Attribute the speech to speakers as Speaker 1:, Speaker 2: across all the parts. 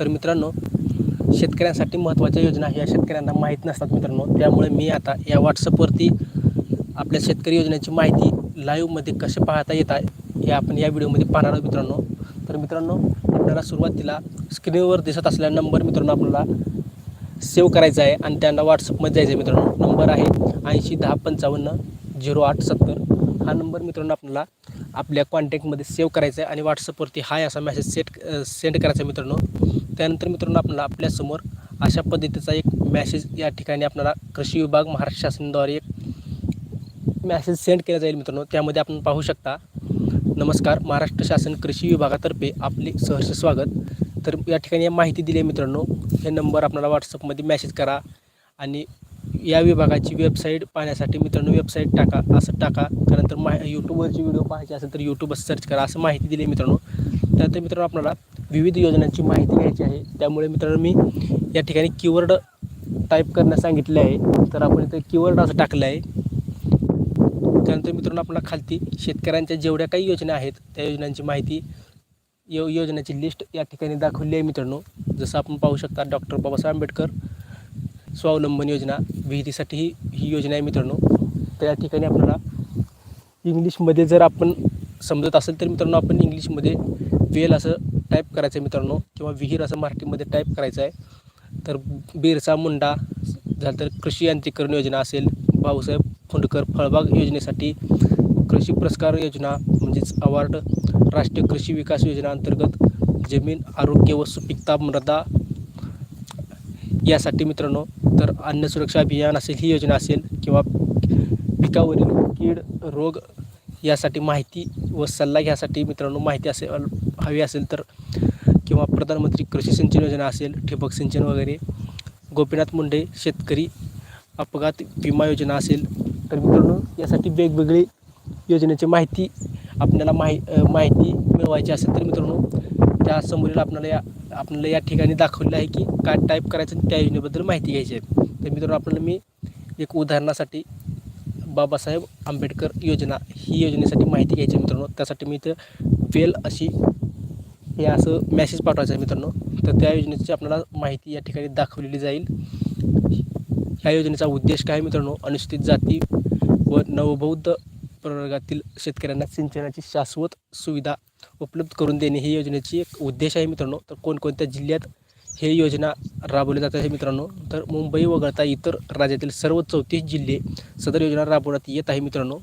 Speaker 1: तर मित्रांनो शेतकऱ्यांसाठी महत्त्वाच्या योजना ह्या शेतकऱ्यांना माहीत नसतात मित्रांनो. त्यामुळे मी आता या व्हॉट्सअपवरती आपल्या शेतकरी योजनेची माहिती लाईव्हमध्ये कसे पाहता येत आहे हे आपण या व्हिडिओमध्ये पाहणार आहोत मित्रांनो. तर मित्रांनो आपल्याला सुरुवातीला स्क्रीनवर दिसत असलेला नंबर मित्रांनो आपल्याला सेव्ह करायचा आहे आणि त्यांना व्हॉट्सअपमध्ये जायचं आहे मित्रांनो. नंबर आहे ऐंशी दहा पंचावन्न झिरो आठ सत्तर. हा नंबर मित्रांनो आपल्याला आपल्या कॉन्टॅक्टमध्ये सेव्ह करायचं आहे आणि व्हॉट्सअपवरती हाय असा मेसेज सेट सेंड करायचा आहे मित्रांनो. त्यानंतर मित्रांनो आपल्याला आपल्यासमोर अशा पद्धतीचा एक मॅसेज या ठिकाणी आपल्याला कृषी विभाग महाराष्ट्र शासनाद्वारे एक मॅसेज सेंड केला जाईल मित्रांनो. त्यामध्ये आपण पाहू शकता नमस्कार महाराष्ट्र शासन कृषी विभागातर्फे आपले सहर्ष स्वागत. तर या ठिकाणी माहिती दिली आहे मित्रांनो. हे नंबर आपल्याला व्हॉट्सअपमध्ये मॅसेज करा आणि या विभागाची वेबसाईट पाहण्यासाठी मित्रांनो वेबसाईट टाका असं टाका. त्यानंतर मा यूट्यूबवरची व्हिडिओ पाहायची असेल तर यूट्यूबवर सर्च करा असं माहिती दिली आहे मित्रांनो. त्यानंतर मित्रांनो आपल्याला विविध योजनांची माहिती घ्यायची आहे. त्यामुळे मित्रांनो मी या ठिकाणी कीवर्ड टाईप करण्यास सांगितले आहे. तर आपण इथं कीवर्ड असं टाकलं आहे. त्यानंतर मित्रांनो आपल्याला खालती शेतकऱ्यांच्या जेवढ्या काही योजना आहेत त्या योजनांची माहिती यो योजनाची लिस्ट या ठिकाणी दाखवली आहे मित्रांनो. जसं आपण पाहू शकता डॉक्टर बाबासाहेब आंबेडकर स्वावलंबन योजना विहिरीसाठी ही ही योजना आहे मित्रांनो. तर या ठिकाणी आपल्याला इंग्लिशमध्ये जर आपण समजत असेल तर मित्रांनो आपण इंग्लिशमध्ये वेल असं टाईप करायचं आहे मित्रांनो किंवा विहीर असं मराठीमध्ये टाईप करायचं आहे. तर बिरसा मुंडा झालं तर कृषी यांत्रिकरण योजना असेल भाऊसाहेब फुंडकर फळबाग योजनेसाठी कृषी पुरस्कार योजना म्हणजेच अवॉर्ड राष्ट्रीय कृषी विकास योजना अंतर्गत जमीन आरोग्य व सुपीकता मृदा यासाठी मित्रांनो तर अन्न सुरक्षा अभियान असेल ही योजना असेल किंवा पिकावरील कीड रोग यासाठी माहिती व सल्ला घ्यासाठी मित्रांनो माहिती असेल हवी असेल तर किंवा प्रधानमंत्री कृषी सिंचन योजना असेल ठिबक सिंचन वगैरे. गोपीनाथ मुंडे शेतकरी अपघात विमा योजना असेल तर मित्रांनो यासाठी वेगवेगळी योजनेची माहिती आपल्याला माहि माहिती मिळवायची असेल तर मित्रांनो त्या समोरील आपल्याला या आपल्याला या ठिकाणी दाखवलेलं आहे की काय टाईप करायचं आणि त्या योजनेबद्दल माहिती घ्यायची आहे. तर मित्रांनो आपल्याला मी एक उदाहरणासाठी बाबासाहेब आंबेडकर योजना ही योजनेसाठी माहिती घ्यायची आहे मित्रांनो. त्यासाठी मी इथं वेल अशी हे असं मॅसेज पाठवायचं आहे मित्रांनो. तर त्या योजनेची आपल्याला माहिती या ठिकाणी दाखवलेली जाईल. ह्या योजनेचा उद्देश काय मित्रांनो? अनुसूचित जाती व नवबौद्ध प्रवर्गातील शेतकऱ्यांना सिंचनाची शाश्वत सुविधा उपलब्ध करून देणे ही योजनेची एक उद्देश आहे मित्रांनो. तर कोणकोणत्या जिल्ह्यात हे योजना राबवली जात आहे मित्रांनो? तर मुंबई वगळता इतर राज्यातील सर्व चौतीस जिल्हे सदर योजना राबवण्यात येत आहे मित्रांनो.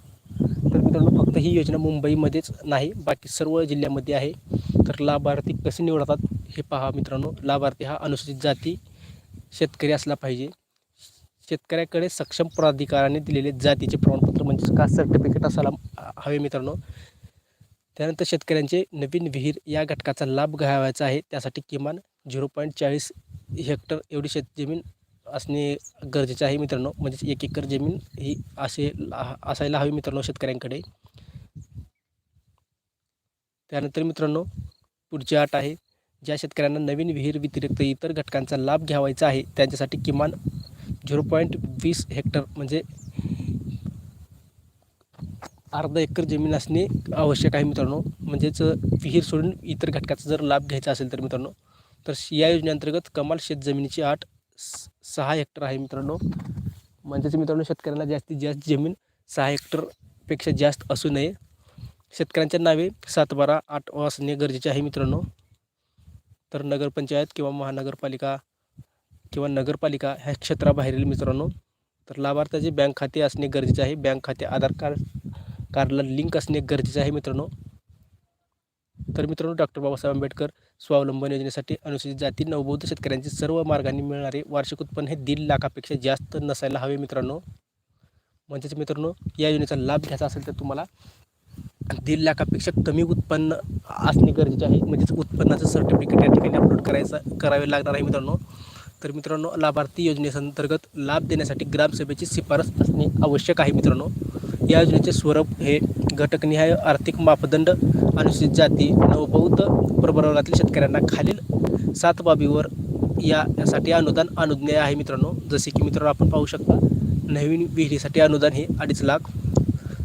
Speaker 1: तर मित्रांनो फक्त ही योजना मुंबईमध्येच नाही बाकी सर्व जिल्ह्यामध्ये आहे. तर लाभार्थी कसे निवडतात हे पहा मित्रांनो. लाभार्थी हा अनुसूचित जाती शेतकरी असला पाहिजे. शेतकऱ्याकडे सक्षम प्राधिकाराने दिलेले जातीचे प्रमाणपत्र म्हणजेच कास्ट सर्टिफिकेट असायला हवे मित्रांनो. त्यानंतर शेतकऱ्यांचे नवीन विहीर या घटकाचा लाभ घ्यावायचा आहे. त्यासाठी किमान झिरो पॉईंट चाळीस हेक्टर एवढी शेतजमीन असणे गरजेचे आहे मित्रांनो. म्हणजेच एक एकर जमीन ही असे असायला हवी मित्रांनो शेतकऱ्यांकडे. त्यानंतर मित्रांनो पुढची आठ आहे. ज्या शेतकऱ्यांना नवीन विहीर व्यतिरिक्त इतर घटकांचा लाभ घ्यावायचा आहे त्यांच्यासाठी किमान झिरो पॉईंट वीस हेक्टर म्हणजे अर्धा एकर जमीन असणे आवश्यक आहे मित्रांनो. म्हणजेच विहीर सोडून इतर घटकाचा जर लाभ घ्यायचा असेल तर मित्रांनो तर या योजनेअंतर्गत कमाल शेतजमिनीची आठ स- सहा हेक्टर आहे मित्रांनो. म्हणजेच मित्रांनो शेतकऱ्यांना जास्तीत जास्त जमीन सहा हेक्टरपेक्षा जास्त असू नये. शेतकऱ्यांच्या नावे सात बारा आठ असणे गरजेचे आहे मित्रांनो. तर नगरपंचायत किंवा महानगरपालिका किंवा नगरपालिका ह्या क्षेत्राबाहेरील मित्रांनो तर लाभार्थ्याचे बँक खाते असणे गरजेचे आहे. बँक खाते आधार कार्ड कार्डला लिंक असणे गरजेचं आहे मित्रांनो. तर मित्रांनो डॉक्टर बाबासाहेब आंबेडकर स्वावलंबन योजनेसाठी अनुसूचित जाती नवबौद्ध शेतकऱ्यांचे सर्व मार्गाने मिळणारे वार्षिक उत्पन्न हे दीड लाखापेक्षा जास्त नसायला हवे मित्रांनो. म्हणजेच मित्रांनो या योजनेचा लाभ घ्यायचा असेल तर तुम्हाला दीड लाखापेक्षा कमी उत्पन्न असणे गरजेचे आहे. म्हणजेच उत्पन्नाचं सर्टिफिकेट या ठिकाणी अपलोड करायचं करावे लागणार आहे मित्रांनो. तर मित्रांनो लाभार्थी योजनेअंतर्गत लाभ देण्यासाठी ग्रामसभेची शिफारस असणे आवश्यक आहे मित्रांनो. या योजनेचे स्वरूप हे घटकनिहाय आर्थिक मापदंड अनुसूचित जाती नवबौद्ध प्रवर्गातील शेतकऱ्यांना खालील सात बाबीवर या यासाठी अनुदान अनुज्ञेय आहे मित्रांनो. जसे की मित्रांनो आपण पाहू शकता नवीन विहिरीसाठी अनुदान हे अडीच लाख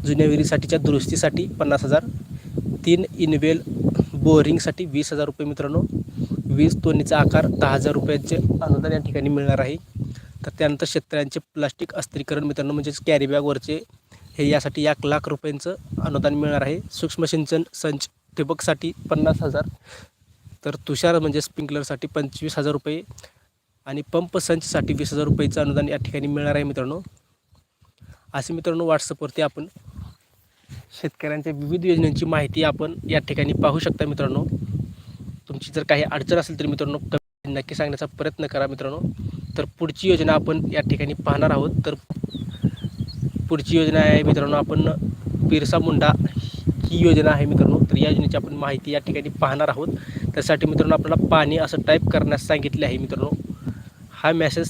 Speaker 1: जुन्या विहिरीसाठीच्या दुरुस्तीसाठी पन्नास हजार तीन इनवेल बोरिंगसाठी वीस हजार रुपये मित्रांनो वीज तोडणीचा आकार दहा हजार रुपयांचे अनुदान या ठिकाणी मिळणार आहे. तर त्यानंतर शेतकऱ्यांचे प्लास्टिक अस्त्रीकरण मित्रांनो म्हणजेच कॅरीबॅगवरचे हे यासाठी एक लाख रुपयांचं अनुदान मिळणार आहे. सूक्ष्म सिंचन संच ठिबकसाठी पन्नास हजार तर तुषार म्हणजे स्प्रिंकलरसाठी पंचवीस हजार रुपये आणि पंप संचसाठी वीस हजार रुपयेचं अनुदान या ठिकाणी मिळणार आहे मित्रांनो. असे मित्रांनो व्हॉट्सअपवरती आपण शेतकऱ्यांच्या विविध योजनांची माहिती आपण या ठिकाणी पाहू शकता मित्रांनो. तुमची जर काही अडचण असेल तर मित्रांनो नक्की सांगण्याचा प्रयत्न करा मित्रांनो. तर पुढची योजना आपण या ठिकाणी पाहणार आहोत. तर पुढची योजना आहे. मित्रांनो आपण बिरसा मुंडा ही योजना आहे मित्रांनो. तर या योजनेची आपण माहिती या ठिकाणी पाहणार आहोत. त्यासाठी मित्रांनो आपल्याला पाणी असं टाईप करण्यास सांगितले आहे मित्रांनो. हा मेसेज